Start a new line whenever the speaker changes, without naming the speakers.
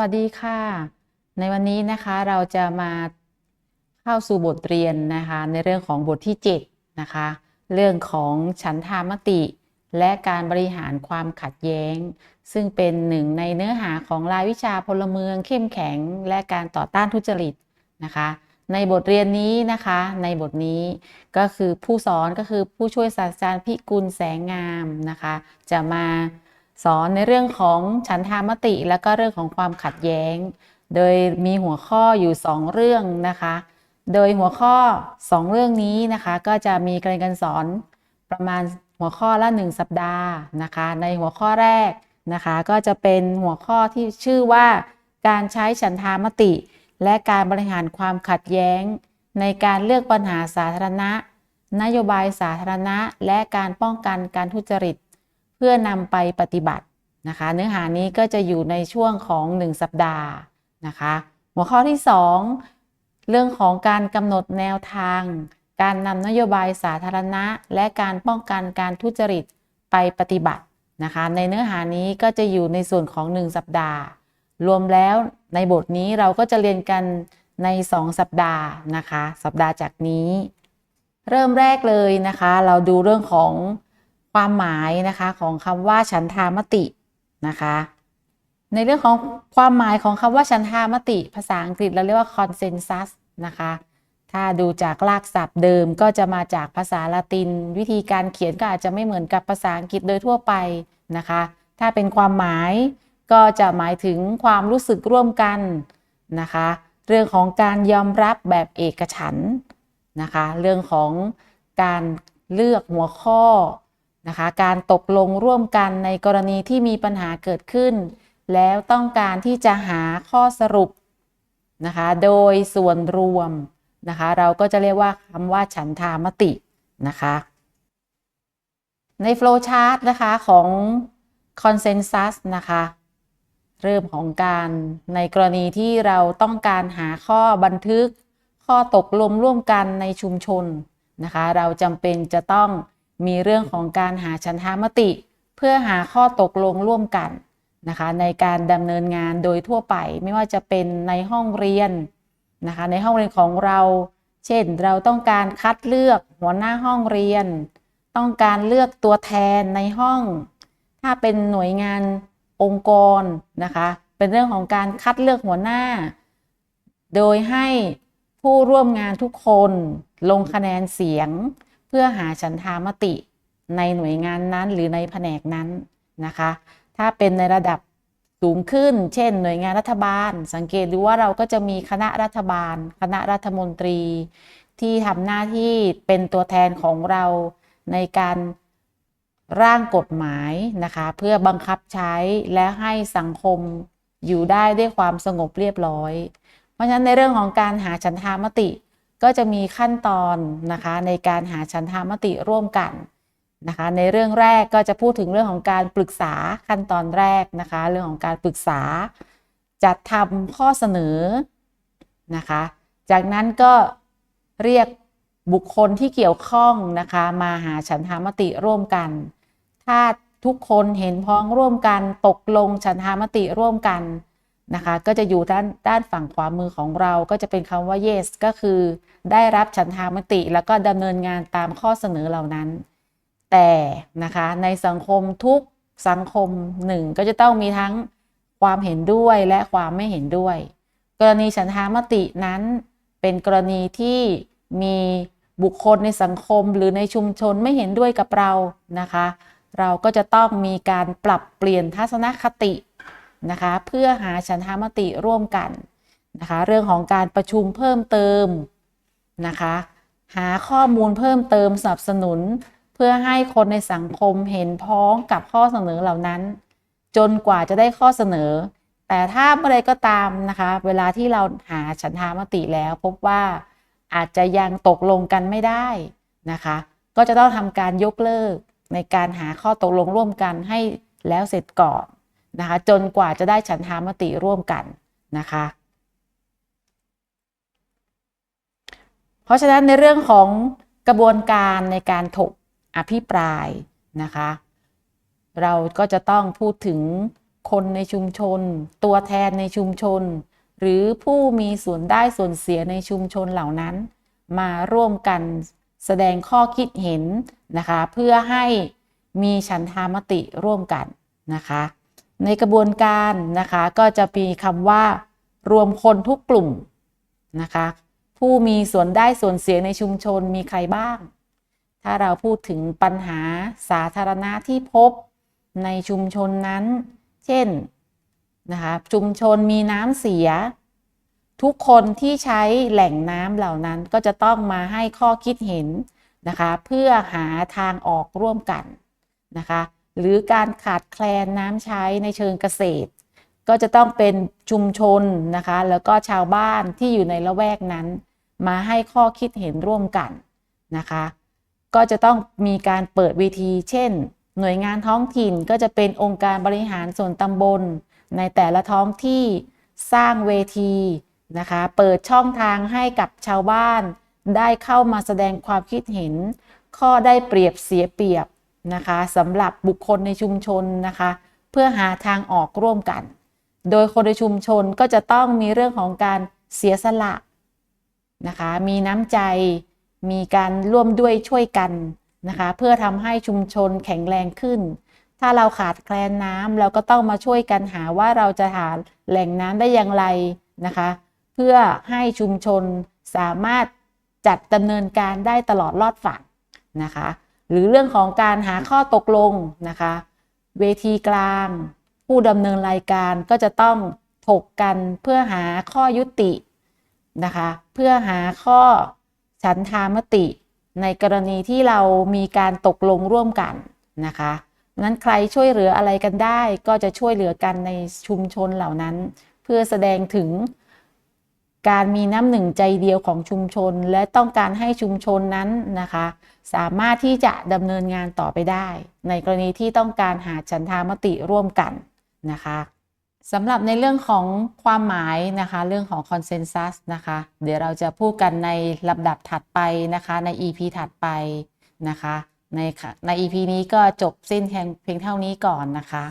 วัสดีค่ะ ในวันนี้นะคะเราจะมาเข้าสู่บทเรียนนะคะในเรื่องของบทที่7นะคะเรื่องของฉันทามติ และการบริหารความขัดแย้ง ซึ่งเป็นหนึ่งในเนื้อหาของรายวิชาพลเมืองเข้มแข็ง และการต่อต้านทุจริตนะคะในบทเรียนนี้นะคะในบทนี้ก็คือผู้สอนก็คือผู้ช่วยศาสตราจารย์พิกุลแสงงามนะคะ จะมา สอนในเรื่องของฉันทามติและก็เรื่องของความขัดแย้ง โดยมีหัวข้ออยู่ 2 เรื่องนะคะ โดยหัวข้อ 2 เรื่องนี้นะคะก็จะมีการเรียนการสอนประมาณหัวข้อละ 1 สัปดาห์นะคะ ในหัวข้อแรกนะคะก็จะเป็นหัวข้อที่ชื่อว่า การใช้ฉันทามติ และการบริหารความขัดแย้ง ในการเลือกปัญหาสาธารณะ นโยบายสาธารณะ และการป้องกันการทุจริต พื่อนำไปปฏิบัตินะคะ เนื้อหานี้ก็จะอยู่ในช่วงของ 1 สัปดาห์นะคะ หัวข้อที่ 2 เรื่องของการกำหนดแนวทาง การนำนโยบายสาธารณะ และการป้องกันการทุจริตไปปฏิบัตินะคะ ในเนื้อหานี้ก็จะอยู่ในส่วนของ 1 สัปดาห์ รวมแล้วในบทนี้เราก็จะเรียนกันใน 2 สัปดาห์นะคะ สัปดาห์จากนี้ เริ่มแรกเลยนะคะ เราดูเรื่องของ ความหมายนะคะของคำว่าฉันทามตินะคะ ในเรื่องของความหมายของคำว่าฉันทามติ ภาษาอังกฤษเราเรียกว่า consensus นะคะ ถ้าดูจากรากศัพท์เดิมก็จะมาจากภาษาละติน วิธีการเขียนก็อาจจะไม่เหมือนกับภาษาอังกฤษโดยทั่วไปนะคะ ถ้าเป็นความหมายก็จะหมายถึงความรู้สึกร่วมกันนะคะ เรื่องของการยอมรับแบบเอกฉันนะคะ เรื่องของการเลือกหัวข้อ นะคะ การตกลงร่วมกันในกรณีที่มีปัญหาเกิดขึ้น แล้วต้องการที่จะหาข้อสรุปนะคะ โดยส่วนรวมนะคะ เราก็จะเรียกว่าคำว่าฉันทามตินะคะ ในโฟล์ชาร์ตนะคะของ consensus นะคะเริ่มของการในกรณีที่เราต้องการหาข้อบันทึก ข้อตกลงร่วมกันในชุมชนนะคะ เราจำเป็นจะต้อง มีเรื่องของการหาฉันทามติ เพื่อหาข้อตกลงร่วมกันนะคะในการดำเนินงานโดยทั่วไปไม่ว่าจะเป็นในห้องเรียนนะคะในห้องเรียนของเรา เช่นเราต้องการคัดเลือกหัวหน้าห้องเรียน ต้องการเลือกตัวแทนในห้อง ถ้าเป็นหน่วยงานองค์กรนะคะเป็นเรื่องของการคัดเลือกหัวหน้า โดยให้ผู้ร่วมงานทุกคนลงคะแนนเสียง เพื่อหาฉันทามติในหน่วยงานนั้นหรือในแผนกนั้นนะคะ ถ้าเป็นในระดับสูงขึ้น เช่น หน่วยงานรัฐบาล สังเกตดูว่าเราก็จะมีคณะรัฐบาล คณะรัฐมนตรี ที่ทำหน้าที่เป็นตัวแทนของเราในการร่างกฎหมายนะคะ เพื่อบังคับใช้และให้สังคมอยู่ได้ด้วยความสงบเรียบร้อย เพราะฉะนั้นในเรื่องของการหาฉันทามติ ก็จะมีขั้นตอนนะคะในการหาฉันทามติร่วมกันนะคะในเรื่องแรกก็จะพูดถึงเรื่องของการปรึกษาขั้นตอนแรกนะคะเรื่องของการปรึกษา จัดทำข้อเสนอนะคะจากนั้นก็เรียกบุคคลที่เกี่ยวข้องนะคะมาหาฉันทามติร่วมกัน ถ้าทุกคนเห็นพ้องร่วมกันตกลงฉันทามติร่วมกัน นะคะ ก็จะอยู่ด้านด้านฝั่งขวามือของเราก็จะเป็นคำว่า yes ก็คือได้รับฉันทามติ แล้วก็ดำเนินงานตามข้อเสนอเหล่านั้น แต่นะคะในสังคมทุกสังคมหนึ่งก็จะต้องมีทั้งความเห็นด้วยและความไม่เห็นด้วย กรณีฉันทามตินั้นเป็นกรณีที่มีบุคคลในสังคมหรือในชุมชนไม่เห็นด้วยกับเรานะคะ เราก็จะต้องมีการปรับเปลี่ยนทัศนคติ นะคะ เพื่อหาฉันทามติร่วมกันนะคะ เรื่องของการประชุมเพิ่มเติมนะคะ หาข้อมูลเพิ่มเติมสนับสนุน เพื่อให้คนในสังคมเห็นพ้องกับข้อเสนอเหล่านั้น จนกว่าจะได้ข้อเสนอ แต่ถ้าเมื่อใดก็ตามนะคะ เวลาที่เราหาฉันทามติแล้ว พบว่าอาจจะยังตกลงกันไม่ได้นะคะ ก็จะต้องทำการยกเลิกในการหาข้อตกลงร่วมกันให้แล้วเสร็จก่อน นะคะจนกว่าจะได้ฉันทามติร่วมกันนะคะ เพราะฉะนั้นในเรื่องของกระบวนการในการถกอภิปรายนะคะ เราก็จะต้องพูดถึงคนในชุมชน ตัวแทนในชุมชน หรือผู้มีส่วนได้ส่วนเสียในชุมชนเหล่านั้น มาร่วมกันแสดงข้อคิดเห็นนะคะ เพื่อให้มีฉันทามติร่วมกันนะคะ ในกระบวนการนะคะก็จะมีคำว่ารวมคนทุกกลุ่มนะคะผู้มีส่วนได้ส่วนเสียในชุมชนมีใครบ้าง ถ้าเราพูดถึงปัญหาสาธารณะที่พบในชุมชนนั้น เช่นนะคะชุมชนมีน้ำเสีย ทุกคนที่ใช้แหล่งน้ำเหล่านั้นก็จะต้องมาให้ข้อคิดเห็นนะคะ เพื่อหาทางออกร่วมกันนะคะ หรือการขาดแคลนน้ำใช้ในเชิงเกษตร ก็จะต้องเป็นชุมชนนะคะ แล้วก็ชาวบ้านที่อยู่ในละแวกนั้น มาให้ข้อคิดเห็นร่วมกันนะคะ ก็จะต้องมีการเปิดเวที เช่น หน่วยงานท้องถิ่นก็จะเป็นองค์การบริหารส่วนตำบล ในแต่ละท้องที่สร้างเวทีนะคะ เปิดช่องทางให้กับชาวบ้าน ได้เข้ามาแสดงความคิดเห็น ข้อได้เปรียบเสียเปรียบ นะคะสำหรับบุคคลในชุมชนนะคะ เพื่อหาทางออกร่วมกัน โดยคนในชุมชนก็จะต้องมีเรื่องของการเสียสละนะคะ มีน้ำใจ มีการร่วมด้วยช่วยกันนะคะ เพื่อทำให้ชุมชนแข็งแรงขึ้น ถ้าเราขาดแคลนน้ำเราก็ต้องมาช่วยกันหาว่าเราจะหาแหล่งน้ำได้อย่างไรนะคะ เพื่อให้ชุมชนสามารถจัดดำเนินการได้ตลอดรอดฝั่งนะคะ หรือเรื่องของการหาข้อตกลงนะคะ เวทีกลาง ผู้ดำเนินรายการก็จะต้องถกกันเพื่อหาข้อยุตินะคะ เพื่อหาข้อฉันทามติ ในกรณีที่เรามีการตกลงร่วมกันนะคะนั้นใครช่วยเหลืออะไรกันได้ก็จะช่วยเหลือกันในชุมชนเหล่านั้น เพื่อแสดงถึง การมีน้ำหนึ่งใจเดียวของชุมชน และต้องการให้ชุมชนนั้นนะคะ สามารถที่จะดำเนินงานต่อไปได้ ในกรณีที่ต้องการหาฉันทามติร่วมกันนะคะสำหรับในเรื่องของความหมายนะคะเรื่องของคอนเซนแซสนะคะเดี๋ยวเราจะพูดกันในลำดับถัดไปนะคะใน EP ถัดไปนะคะในใน EP นี้ก็จบสิ้นเพียงเท่านี้ก่อนนะคะ